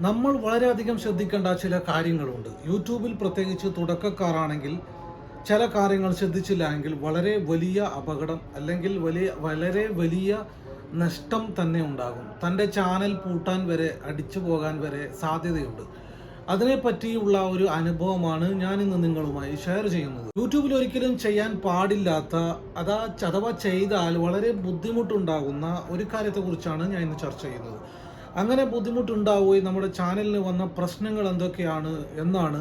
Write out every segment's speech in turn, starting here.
നമ്മൾ വളരെയധികം ശ്രദ്ധിക്കേണ്ട ചില കാര്യങ്ങളുണ്ട്. യൂട്യൂബിൽ പ്രത്യേകിച്ച് തുടക്കക്കാരാണെങ്കിൽ ചില കാര്യങ്ങൾ ശ്രദ്ധിച്ചില്ല എങ്കിൽ വളരെ വലിയ അപകടം അല്ലെങ്കിൽ വലിയ വളരെ വലിയ നഷ്ടം തന്നെ ഉണ്ടാകും. തന്റെ ചാനൽ പൂട്ടാൻ വരെ അടിച്ചു പോകാൻ വരെ സാധ്യതയുണ്ട്. അതിനെപ്പറ്റിയുള്ള ഒരു അനുഭവമാണ് ഞാൻ ഇന്ന് നിങ്ങളുമായി ഷെയർ ചെയ്യുന്നത്. യൂട്യൂബിൽ ഒരിക്കലും ചെയ്യാൻ പാടില്ലാത്ത അതാ അഥവാ ചെയ്താൽ വളരെ ബുദ്ധിമുട്ടുണ്ടാകുന്ന ഒരു കാര്യത്തെക്കുറിച്ചാണ് ഞാൻ ഇന്ന് ചർച്ച ചെയ്യുന്നത്. അങ്ങനെ ബുദ്ധിമുട്ടുണ്ടാവുകയും നമ്മുടെ ചാനലിന് വന്ന പ്രശ്നങ്ങൾ എന്തൊക്കെയാണ് എന്നാണ്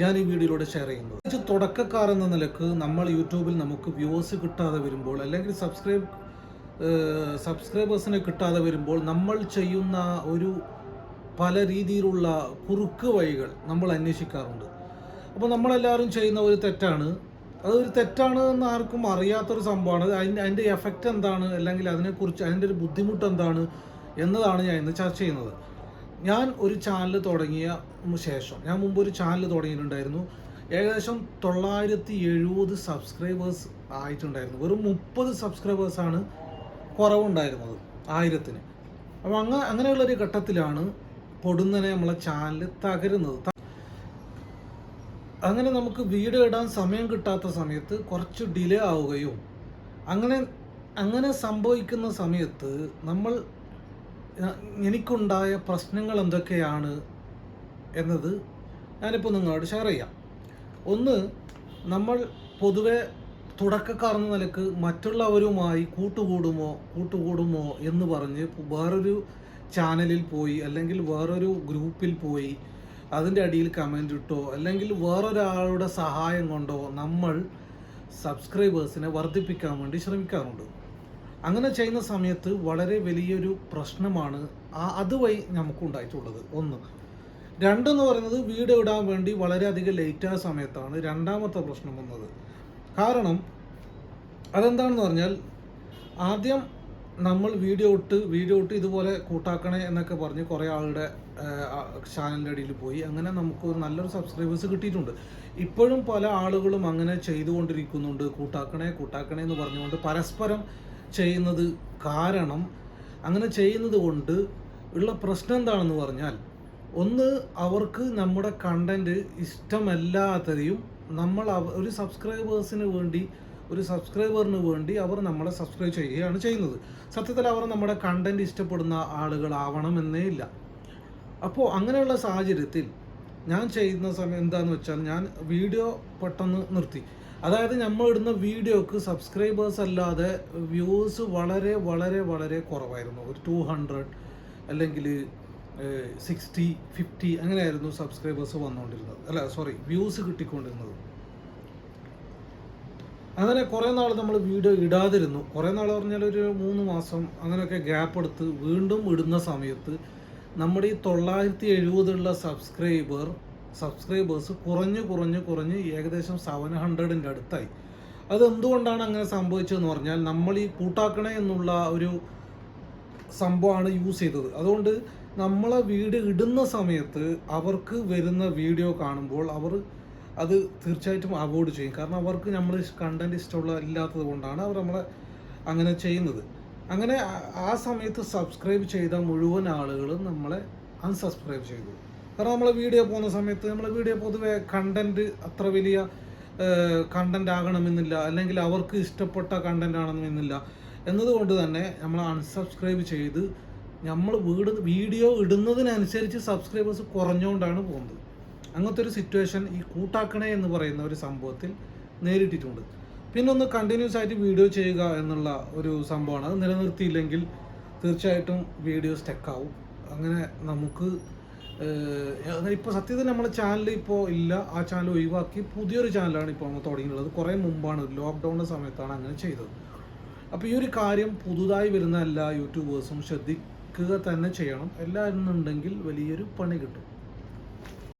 ഞാൻ ഈ വീഡിയോയിലൂടെ ഷെയർ ചെയ്യുന്നത്. തുടക്കക്കാർ എന്ന നിലയ്ക്ക് നമ്മൾ യൂട്യൂബിൽ നമുക്ക് വ്യൂസ് കിട്ടാതെ വരുമ്പോൾ അല്ലെങ്കിൽ സബ്സ്ക്രൈബ് സബ്സ്ക്രൈബേഴ്സിനെ കിട്ടാതെ വരുമ്പോൾ നമ്മൾ ചെയ്യുന്ന ഒരു പല രീതിയിലുള്ള കുറുക്ക് വഴികൾ നമ്മൾ അന്വേഷിക്കാറുണ്ട്. അപ്പോൾ നമ്മളെല്ലാവരും ചെയ്യുന്ന ഒരു തെറ്റാണ്. അതൊരു തെറ്റാണ് എന്ന് ആർക്കും അറിയാത്തൊരു സംഭവമാണ്. അത് അതിന്റെ അതിന്റെ എഫക്റ്റ് എന്താണ്? അല്ലെങ്കിൽ അതിനെക്കുറിച്ച് അതിന്റെ ഒരു ബുദ്ധിമുട്ട് എന്താണ്? എന്നതാണ് ഞാൻ ഇന്ന് ചർച്ച ചെയ്യുന്നത്. ഞാൻ ഒരു ചാനൽ തുടങ്ങിയ ശേഷം ഞാൻ മുമ്പ് ഒരു ചാനൽ തുടങ്ങിയിട്ടുണ്ടായിരുന്നു. ഏകദേശം തൊള്ളായിരത്തി എഴുപത് സബ്സ്ക്രൈബേഴ്സ് ആയിട്ടുണ്ടായിരുന്നു. വെറും മുപ്പത് സബ്സ്ക്രൈബേഴ്സാണ് കുറവുണ്ടായിരുന്നത് ആയിരത്തിന്. അപ്പോൾ അങ്ങ അങ്ങനെയുള്ളൊരു ഘട്ടത്തിലാണ് പൊടുന്നനെ നമ്മളെ ചാനൽ തകരുന്നത്. അങ്ങനെ നമുക്ക് വീഡിയോ ഇടാൻ സമയം കിട്ടാത്ത സമയത്ത് കുറച്ച് ഡിലേ ആവുകയും അങ്ങനെ അങ്ങനെ സംഭവിക്കുന്ന സമയത്ത് നമ്മൾ എനിക്കുണ്ടായ പ്രശ്നങ്ങൾ എന്തൊക്കെയാണ് എന്നത് ഞാനിപ്പോൾ നിങ്ങളോട് ഷെയർ ചെയ്യാം. ഒന്ന് നമ്മൾ പൊതുവെ തുടക്കക്കാർ എന്ന നിലയ്ക്ക് മറ്റുള്ളവരുമായി കൂട്ടുകൂടുമോ കൂട്ടുകൂടുമോ എന്ന് പറഞ്ഞ് വേറൊരു ചാനലിൽ പോയി അല്ലെങ്കിൽ വേറൊരു ഗ്രൂപ്പിൽ പോയി അതിന്റെ അടിയിൽ കമന്റ് ഇട്ടോ അല്ലെങ്കിൽ വേറൊരാളുടെ സഹായം കൊണ്ടോ നമ്മൾ സബ്സ്ക്രൈബേഴ്സിനെ വർദ്ധിപ്പിക്കാൻ വേണ്ടി ശ്രമിക്കാറുണ്ട്. അങ്ങനെ ചെയ്യുന്ന സമയത്ത് വളരെ വലിയൊരു പ്രശ്നമാണ് ആ അതുവഴി നമുക്ക് ഉണ്ടായിട്ടുള്ളത് ഒന്ന്. രണ്ടെന്ന് പറയുന്നത് വീട് ഇടാൻ വേണ്ടി വളരെയധികം ലേറ്റായ സമയത്താണ് രണ്ടാമത്തെ പ്രശ്നം വന്നത്. കാരണം അതെന്താണെന്ന് പറഞ്ഞാൽ ആദ്യം നമ്മൾ വീഡിയോ ഇട്ട് വീഡിയോ ഇട്ട് ഇതുപോലെ കൂട്ടാക്കണേ എന്നൊക്കെ പറഞ്ഞ് കുറേ ആളുടെ ചാനലിന്റെ അടിയിൽ പോയി. അങ്ങനെ നമുക്ക് നല്ലൊരു സബ്സ്ക്രൈബേഴ്സ് കിട്ടിയിട്ടുണ്ട്. ഇപ്പോഴും പല ആളുകളും അങ്ങനെ ചെയ്തുകൊണ്ടിരിക്കുന്നുണ്ട്. കൂട്ടാക്കണേ കൂട്ടാക്കണേ എന്ന് പറഞ്ഞുകൊണ്ട് പരസ്പരം ചെയ്യുന്നത് കാരണം അങ്ങനെ ചെയ്യുന്നത് കൊണ്ട് ഉള്ള പ്രശ്നം എന്താണെന്ന് പറഞ്ഞാൽ ഒന്ന് അവർക്ക് നമ്മുടെ കണ്ടന്റ് ഇഷ്ടമല്ലാത്തതെയും നമ്മൾ ഒരു സബ്സ്ക്രൈബേഴ്സിന് വേണ്ടി ഒരു സബ്സ്ക്രൈബറിന് വേണ്ടി അവർ നമ്മളെ സബ്സ്ക്രൈബ് ചെയ്യുകയാണ് ചെയ്യുന്നത്. സത്യത്തിൽ അവർ നമ്മുടെ കണ്ടന്റ് ഇഷ്ടപ്പെടുന്ന ആളുകളാവണമെന്നേ ഇല്ല. അപ്പോൾ അങ്ങനെയുള്ള സാഹചര്യത്തിൽ ഞാൻ ചെയ്യുന്ന സമയം എന്താണെന്ന് വെച്ചാൽ ഞാൻ വീഡിയോ പെട്ടെന്ന് നിർത്തി. അതായത് നമ്മൾ ഇടുന്ന വീഡിയോക്ക് സബ്സ്ക്രൈബേഴ്സ് അല്ലാതെ വ്യൂസ് വളരെ വളരെ വളരെ കുറവായിരുന്നു. ഒരു ടു ഹൺഡ്രഡ് അല്ലെങ്കിൽ സിക്സ്റ്റി ഫിഫ്റ്റി അങ്ങനെയായിരുന്നു സബ്സ്ക്രൈബേഴ്സ് വന്നുകൊണ്ടിരുന്നത്. അല്ല സോറി വ്യൂസ് കിട്ടിക്കൊണ്ടിരുന്നത്. അങ്ങനെ കുറേ നാൾ നമ്മൾ വീഡിയോ ഇടാതിരുന്നു. കുറേ നാൾ പറഞ്ഞാൽ ഒരു മൂന്ന് മാസം അങ്ങനെയൊക്കെ ഗ്യാപ്പ് എടുത്ത് വീണ്ടും ഇടുന്ന സമയത്ത് നമ്മുടെ ഈ തൊള്ളായിരത്തി എഴുപതുള്ള സബ്സ്ക്രൈബർ സബ്സ്ക്രൈബേഴ്സ് കുറഞ്ഞ് കുറഞ്ഞ് കുറഞ്ഞ് ഏകദേശം സെവൻ ഹൺഡ്രഡിന്റെ അടുത്തായി. അത് എന്തുകൊണ്ടാണ് അങ്ങനെ സംഭവിച്ചതെന്ന് പറഞ്ഞാൽ നമ്മൾ ഈ കൂട്ടാക്കണേ എന്നുള്ള ഒരു സംഭവമാണ് യൂസ് ചെയ്തത്. അതുകൊണ്ട് നമ്മളെ വീട് ഇടുന്ന സമയത്ത് അവർക്ക് വരുന്ന വീഡിയോ കാണുമ്പോൾ അവർ അത് തീർച്ചയായിട്ടും അവോയ്ഡ് ചെയ്യും. കാരണം അവർക്ക് നമ്മൾ കണ്ടന്റ് ഇഷ്ടമുള്ള ഇല്ലാത്തത് കൊണ്ടാണ് അവർ നമ്മളെ അങ്ങനെ ചെയ്യുന്നത്. അങ്ങനെ ആ സമയത്ത് സബ്സ്ക്രൈബ് ചെയ്ത മുഴുവൻ ആളുകളും നമ്മളെ അൺസബ്സ്ക്രൈബ് ചെയ്തു. കാരണം നമ്മൾ വീഡിയോ പോകുന്ന സമയത്ത് നമ്മൾ വീഡിയോ പൊതുവേ കണ്ടന്റ് അത്ര വലിയ കണ്ടന്റ് ആകണമെന്നില്ല. അല്ലെങ്കിൽ അവർക്ക് ഇഷ്ടപ്പെട്ട കണ്ടന്റ് ആണെന്നില്ല എന്നതുകൊണ്ട് തന്നെ നമ്മൾ അൺസബ്സ്ക്രൈബ് ചെയ്ത് നമ്മൾ വീട് വീഡിയോ ഇടുന്നതിനനുസരിച്ച് സബ്സ്ക്രൈബേഴ്സ് കുറഞ്ഞുകൊണ്ടാണ് പോകുന്നത്. അങ്ങനത്തെ ഒരു സിറ്റുവേഷൻ ഈ കൂട്ടാക്കണേ എന്ന് പറയുന്ന ഒരു സംഭവത്തിൽ നേരിട്ടിട്ടുണ്ട്. പിന്നെ ഒന്ന് കണ്ടിന്യൂസ് ആയിട്ട് വീഡിയോ ചെയ്യുക എന്നുള്ള ഒരു സംഭവമാണ്. അത് നിലനിർത്തിയില്ലെങ്കിൽ തീർച്ചയായിട്ടും വീഡിയോ സ്റ്റക്കാവും അങ്ങനെ നമുക്ക് ഇപ്പോൾ സത്യത്തിൽ നമ്മുടെ ചാനൽ ഇപ്പോൾ ഇല്ല. ആ ചാനൽ ഒഴിവാക്കി പുതിയൊരു ചാനലാണ് ഇപ്പോൾ നമ്മൾ തുടങ്ങിയിട്ടുള്ളത്. കുറേ മുമ്പാണ്. ലോക്ക്ഡൗണിന്റെ സമയത്താണ് അങ്ങനെ ചെയ്തത്. അപ്പോൾ ഈ ഒരു കാര്യം പുതുതായി വരുന്ന എല്ലാ യൂട്യൂബേഴ്സും ശ്രദ്ധിക്കുക തന്നെ ചെയ്യണം. എല്ലാവരും വലിയൊരു പണി കിട്ടും.